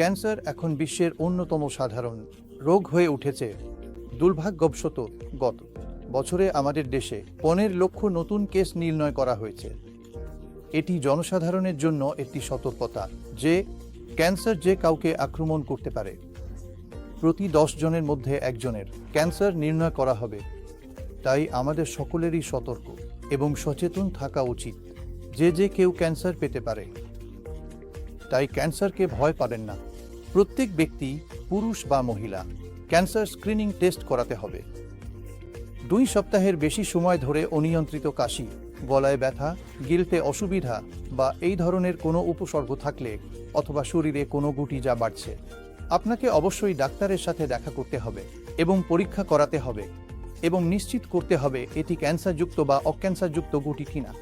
Cancer এখন বিশ্বের অন্যতম সাধারণ রোগ হয়ে উঠেছে। দুর্ভাগ্যবশত গত বছরে আমাদের দেশে পনেরো লক্ষ নতুন কেস নির্ণয় করা হয়েছে। এটি জনসাধারণের জন্য একটি সতর্কতা যে ক্যান্সার যে কাউকে আক্রমণ করতে পারে। প্রতি দশ জনের মধ্যে একজনের ক্যান্সার নির্ণয় করা হবে। তাই আমাদের সকলেরই সতর্ক এবং সচেতন থাকা উচিত। যে যে কেউ ক্যান্সার পেতে পারে তাই ক্যান্সারকে ভয় পাবেন না। প্রত্যেক ব্যক্তি পুরুষ বা মহিলা, ক্যান্সার স্ক্রিনিং টেস্ট করাতে হবে। দুই সপ্তাহের বেশি সময় ধরে অনিয়ন্ত্রিত কাশি, গলায় ব্যথা, গিলতে অসুবিধা বা এই ধরনের কোনো উপসর্গ থাকলে অথবা শরীরে কোনো গুটি যা বাড়ছে, আপনাকে অবশ্যই ডাক্তারের সাথে দেখা করতে হবে এবং পরীক্ষা করাতে হবে এবং নিশ্চিত করতে হবে এটি ক্যান্সারযুক্ত বা অক্যান্সারযুক্ত গুটি কিনা।